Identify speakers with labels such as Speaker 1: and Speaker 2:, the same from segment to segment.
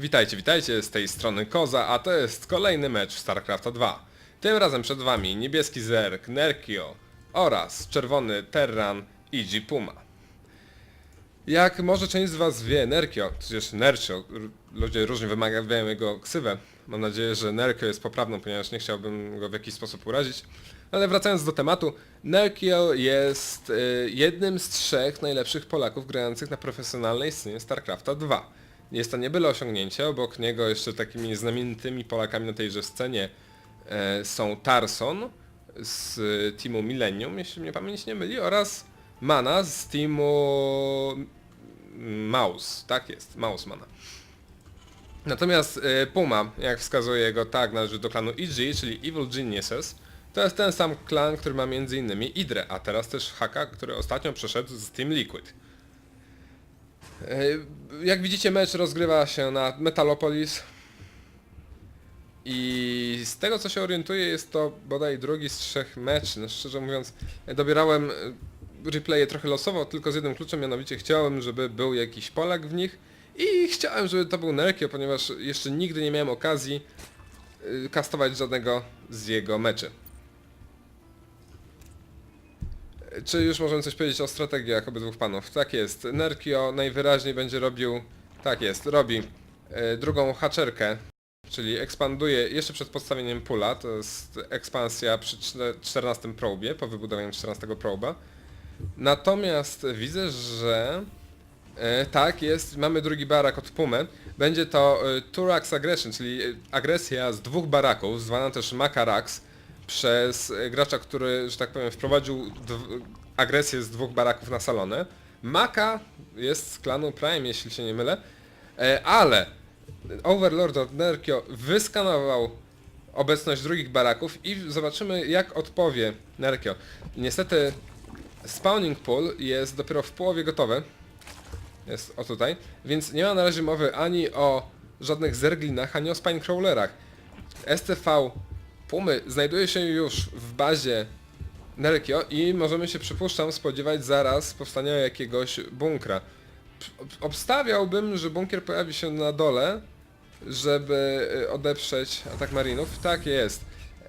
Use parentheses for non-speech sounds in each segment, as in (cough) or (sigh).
Speaker 1: Witajcie, witajcie, z tej strony Koza, a to jest kolejny mecz w StarCrafta 2. Tym razem przed wami niebieski Zerg, Nerkio oraz czerwony Terran i Puma. Jak może część z was wie, Nerkio, tudzież Nercio, ludzie różnie wymawiają jego ksywę. Mam nadzieję, że Nerkio jest poprawną, ponieważ nie chciałbym go w jakiś sposób urazić. Ale wracając do tematu, Nerkio jest y, jednym z trzech najlepszych Polaków grających na profesjonalnej scenie StarCrafta 2. Jest to nie byle osiągnięcie, obok niego jeszcze takimi znamienitymi Polakami na tejże scenie e, są Tarson z teamu Millennium, jeśli mnie pamięć nie myli, oraz Mana z teamu Mouse, tak jest, Mouse Mana. Natomiast y, Puma, jak wskazuje jego tag, należy do klanu EG, czyli Evil Geniuses. To jest ten sam klan, który ma m.in. Idrę, a teraz też Haka, który ostatnio przeszedł z Team Liquid. Y, Jak widzicie mecz rozgrywa się na Metalopolis i z tego co się orientuję jest to bodaj drugi z trzech meczy. No, szczerze mówiąc dobierałem y, replaye trochę losowo, tylko z jednym kluczem, mianowicie chciałem, żeby był jakiś Polak w nich i chciałem, żeby to był Nerkio, ponieważ jeszcze nigdy nie miałem okazji y, kastować żadnego z jego meczy. Czy już możemy coś powiedzieć o strategiach obydwu panów? Tak jest. Nerkio najwyraźniej będzie robił... Tak jest, robi e, drugą haczerkę, czyli ekspanduje jeszcze przed podstawieniem pula, to jest ekspansja przy czte- 14 probie, po wybudowaniu 14 proba. Natomiast widzę, że... E, tak, jest, mamy drugi barak od Pumy. Będzie to e, Turax Aggression, czyli e, agresja z dwóch baraków, zwana też Makarax, przez gracza, który, że tak powiem, wprowadził agresję z dwóch baraków na salonę. Maka jest z klanu Prime, jeśli się nie mylę, e, ale Overlord od Nerkio wyskanował obecność drugich baraków i zobaczymy jak odpowie Nerkio. Niestety spawning pool jest dopiero w połowie gotowy. Jest o tutaj. Więc nie ma na razie mowy ani o żadnych zerglinach, ani o spinecrawlerach. STV Pumy znajduje się już w bazie Nerkio i możemy się, przypuszczam, spodziewać zaraz powstania jakiegoś bunkra. Obstawiałbym, że bunkier pojawi się na dole, żeby y, odeprzeć atak marinów. Tak jest. Y,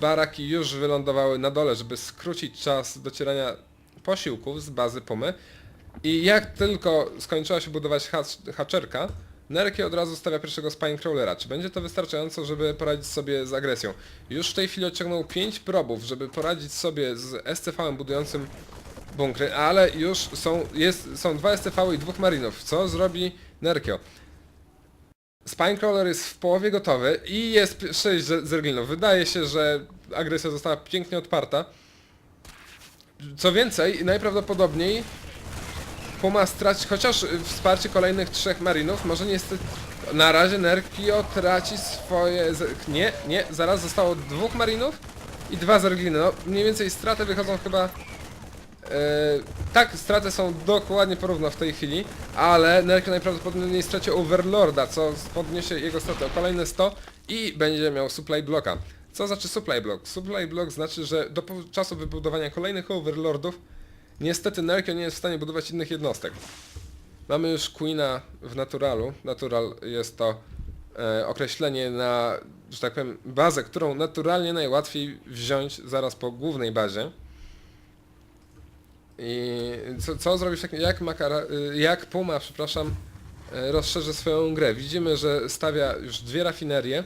Speaker 1: Baraki już wylądowały na dole, żeby skrócić czas docierania posiłków z bazy Pumy. I jak tylko skończyła się budować hacz- haczerka, Nerki od razu stawia pierwszego Spinecrawlera. Czy będzie to wystarczająco, żeby poradzić sobie z agresją? Już w tej chwili odciągnął 5 probów, żeby poradzić sobie z STV-em budującym bunkry, ale już są, jest, są dwa STV i dwóch marinów. Co zrobi Nerkio? Spinecrawler jest w połowie gotowy i jest 6 zerglinów. Wydaje się, że agresja została pięknie odparta. Co więcej, najprawdopodobniej Puma straci chociaż y, wsparcie kolejnych trzech marinów, może niestety na razie Nerkio traci swoje... Nie, nie, zaraz zostało dwóch marinów i dwa zergliny. No mniej więcej straty wychodzą chyba... E, tak, straty są dokładnie porówno w tej chwili, ale Nerkio najprawdopodobniej straci Overlorda, co podniesie jego straty o kolejne 100 i będzie miał supply blocka. Co znaczy supply block? Supply block znaczy, że do czasu wybudowania kolejnych Overlordów Niestety Nerkio nie jest w stanie budować innych jednostek. Mamy już Queena w Naturalu. Natural jest to e, określenie na, że tak powiem, bazę, którą naturalnie najłatwiej wziąć zaraz po głównej bazie. I co, co zrobić, tak- jak, Makara, y, jak Puma, przepraszam, e, rozszerzy swoją grę. Widzimy, że stawia już dwie rafinerie.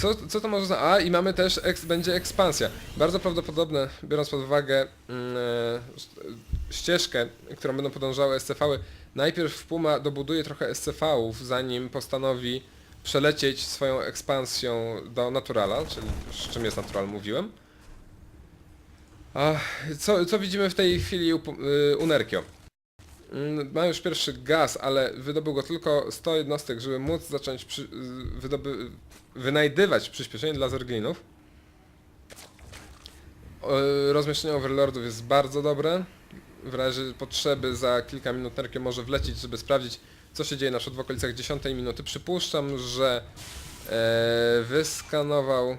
Speaker 1: Co, co to może znaczyć? A i mamy też, eks, będzie ekspansja. Bardzo prawdopodobne, biorąc pod uwagę e, ścieżkę, którą będą podążały SCV-y, najpierw Puma dobuduje trochę SCV-ów, zanim postanowi przelecieć swoją ekspansją do Naturala, czyli z czym jest Natural mówiłem. A, co, co widzimy w tej chwili u, Pu- y, u Nerkio? Mm, Ma już pierwszy gaz, ale wydobył go tylko 100 jednostek, żeby móc zacząć przy, y, wydoby, wynajdywać przyspieszenie dla zerglinów. Rozmieszczenie overlordów jest bardzo dobre. W razie potrzeby za kilka minut Nerkio może wlecieć, żeby sprawdzić co się dzieje na przykład w okolicach 10 minuty. Przypuszczam, że e, wyskanował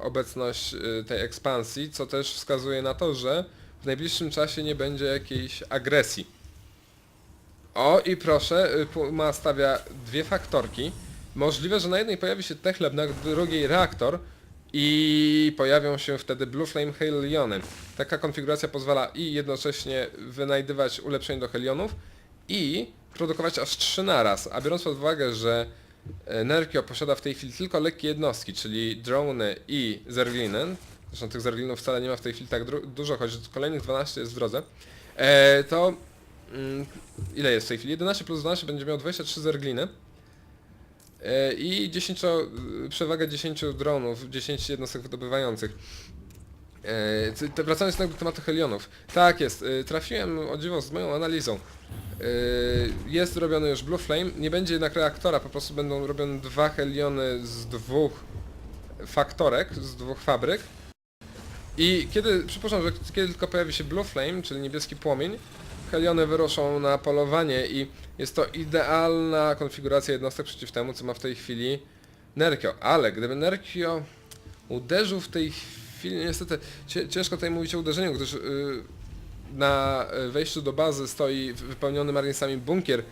Speaker 1: obecność y, tej ekspansji, co też wskazuje na to, że w najbliższym czasie nie będzie jakiejś agresji. O i proszę, y, Puma stawia dwie faktorki. Możliwe, że na jednej pojawi się Techlab, na drugiej reaktor i pojawią się wtedy Blue Flame Heliony. Taka konfiguracja pozwala i jednocześnie wynajdywać ulepszeń do Helionów i produkować aż trzy naraz. A biorąc pod uwagę, że e, Nerkio posiada w tej chwili tylko lekkie jednostki, czyli drony i zergliny, zresztą tych zerglinów wcale nie ma w tej chwili tak dużo, choć kolejnych 12 jest w drodze, e, to mm, ile jest w tej chwili? 11 plus 12 będzie miał 23 zergliny. E, I 10, przewagę 10 dronów, 10 jednostek wydobywających. E, Wracając do tematu Helionów. Tak jest, e, trafiłem o dziwo z moją analizą. E, Jest robiony już Blue Flame, nie będzie jednak reaktora, po prostu będą robione dwa Heliony z dwóch faktorek, z dwóch fabryk. I kiedy, przypuszczam, że kiedy tylko pojawi się Blue Flame, czyli niebieski płomień, Heliony wyruszą na polowanie i jest to idealna konfiguracja jednostek przeciw temu, co ma w tej chwili Nerkio. Ale gdyby Nerkio uderzył w tej chwili, niestety cie- ciężko tutaj mówić o uderzeniu, gdyż yy, na wejściu do bazy stoi wypełniony marinesami bunkier,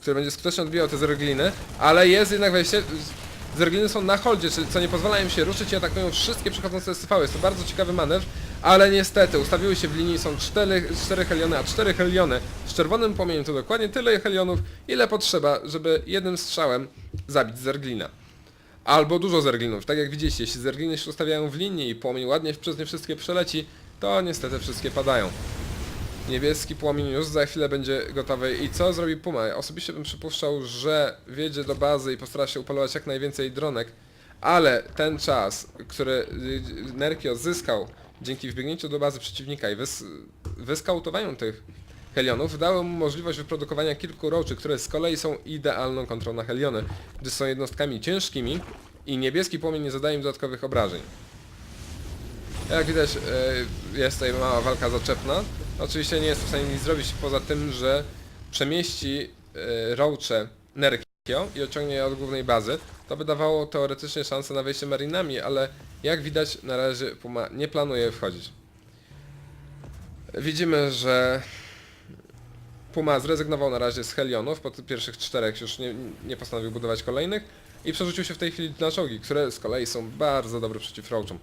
Speaker 1: który będzie skutecznie odbijał te zergliny, ale jest jednak wejście. Zergliny są na holdzie, czyli co nie pozwala im się ruszyć i atakują wszystkie przechodzące STV. Jest to bardzo ciekawy manewr, ale niestety ustawiły się w linii, są cztery, cztery heliony, a cztery heliony z czerwonym płomieniem to dokładnie tyle helionów, ile potrzeba, żeby jednym strzałem zabić zerglina. Albo dużo zerglinów, tak jak widzicie, jeśli zergliny się ustawiają w linii i płomień ładnie przez nie wszystkie przeleci, to niestety wszystkie padają. Niebieski płomień już za chwilę będzie gotowy. I co zrobi Puma? Osobiście bym przypuszczał, że wjedzie do bazy i postara się upolować jak najwięcej dronek, ale ten czas, który y, Nerkio zyskał dzięki wbiegnięciu do bazy przeciwnika i wys wyskautowaniu tych Helionów, dało mu możliwość wyprodukowania kilku roczy, które z kolei są idealną kontrą na Heliony, gdyż są jednostkami ciężkimi i niebieski płomień nie zadaje im dodatkowych obrażeń. Jak widać e, jest tutaj mała walka zaczepna. Oczywiście nie jest w stanie nic zrobić poza tym, że przemieści e, Roache Nerkio i odciągnie je od głównej bazy. To by dawało teoretycznie szansę na wejście marinami, ale jak widać na razie Puma nie planuje wchodzić. Widzimy, że Puma zrezygnował na razie z Helionów, po tych pierwszych czterech już nie, nie postanowił budować kolejnych i przerzucił się w tej chwili na czołgi, które z kolei są bardzo dobre przeciw Roachom.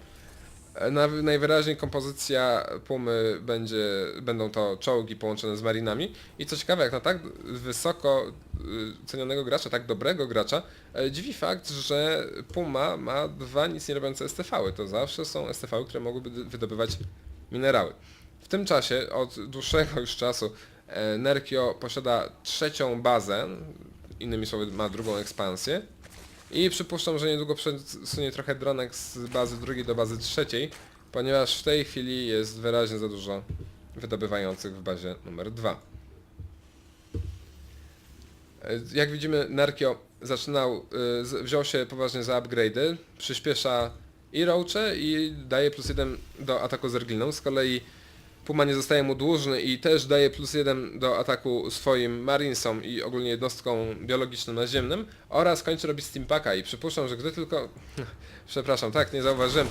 Speaker 1: Na, najwyraźniej kompozycja Pumy będzie, będą to czołgi połączone z marinami i co ciekawe, jak na tak wysoko y, cenionego gracza, tak dobrego gracza, e, dziwi fakt, że Puma ma dwa nic nie robiące STV-y. To zawsze są STV-y, które mogłyby wydobywać minerały. W tym czasie, od dłuższego już czasu, e, Nerkio posiada trzecią bazę, innymi słowy ma drugą ekspansję, i przypuszczam, że niedługo przesunie trochę dronek z bazy drugiej do bazy trzeciej, ponieważ w tej chwili jest wyraźnie za dużo wydobywających w bazie numer 2. Jak widzimy, Nerkio zaczynał, z- wziął się poważnie za upgrade'y, przyspiesza i Roache i daje plus 1 do ataku zergliną. Z kolei Puma nie zostaje mu dłużny i też daje plus 1 do ataku swoim Marinesom i ogólnie jednostkom biologicznym naziemnym oraz kończy robić Steampaka i przypuszczam, że gdy tylko... (laughs) Przepraszam, tak, nie zauważyłem.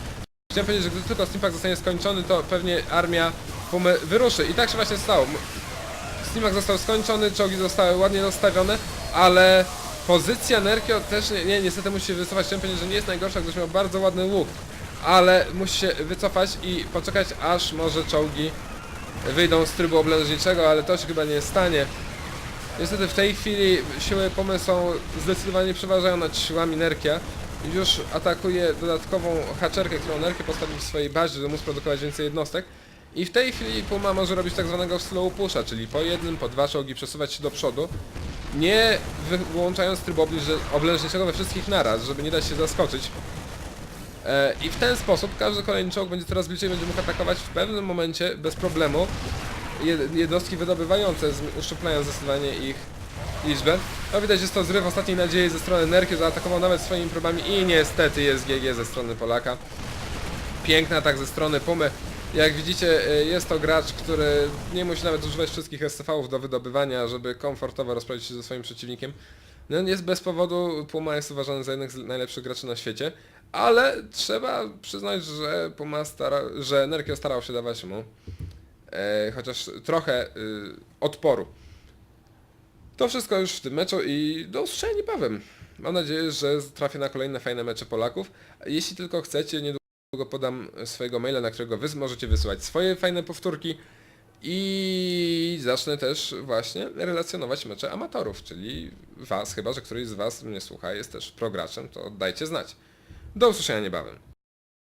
Speaker 1: Chciałem powiedzieć, że gdy tylko Steampack zostanie skończony, to pewnie armia Pumy wyruszy i tak się właśnie stało. Steamak został skończony, czołgi zostały ładnie rozstawione, ale pozycja Nerkio też nie, nie niestety musi się wycofać. Chciałem powiedzieć, że nie jest najgorsza, gdyż miał bardzo ładny łuk, ale musi się wycofać i poczekać aż może czołgi wyjdą z trybu oblężniczego, ale to się chyba nie stanie. Niestety w tej chwili siły Pumy są zdecydowanie przeważają nad siłami Nerkia. Już atakuje dodatkową haczerkę, którą Nerkie postawił w swojej bazie, żeby móc produkować więcej jednostek. I w tej chwili Puma może robić tak zwanego slow pusha, czyli po jednym, po dwa czołgi przesuwać się do przodu, nie wyłączając trybu oblężniczego we wszystkich naraz, żeby nie dać się zaskoczyć. E, I w ten sposób każdy kolejny czołg będzie coraz bliżej, będzie mógł atakować w pewnym momencie bez problemu jed- jednostki wydobywające, uszczuplając zdecydowanie ich liczbę. No widać, jest to zryw ostatniej nadziei ze strony Nerky, zaatakował nawet swoimi próbami i niestety jest GG ze strony Polaka. Piękny atak ze strony Pumy. Jak widzicie, y, jest to gracz, który nie musi nawet używać wszystkich STV-ów do wydobywania, żeby komfortowo rozprawić się ze swoim przeciwnikiem. No jest bez powodu, Puma jest uważany za jednych z najlepszych graczy na świecie, ale trzeba przyznać, że Puma stara, że Nerkio starał się dawać mu e, chociaż trochę y, odporu. To wszystko już w tym meczu i do usłyszenia niebawem. Mam nadzieję, że trafię na kolejne fajne mecze Polaków. Jeśli tylko chcecie, niedługo podam swojego maila, na którego wy możecie wysyłać swoje fajne powtórki. I zacznę też właśnie relacjonować mecze amatorów, czyli was, chyba że któryś z was mnie słucha, jest też prograczem, to dajcie znać. Do usłyszenia niebawem.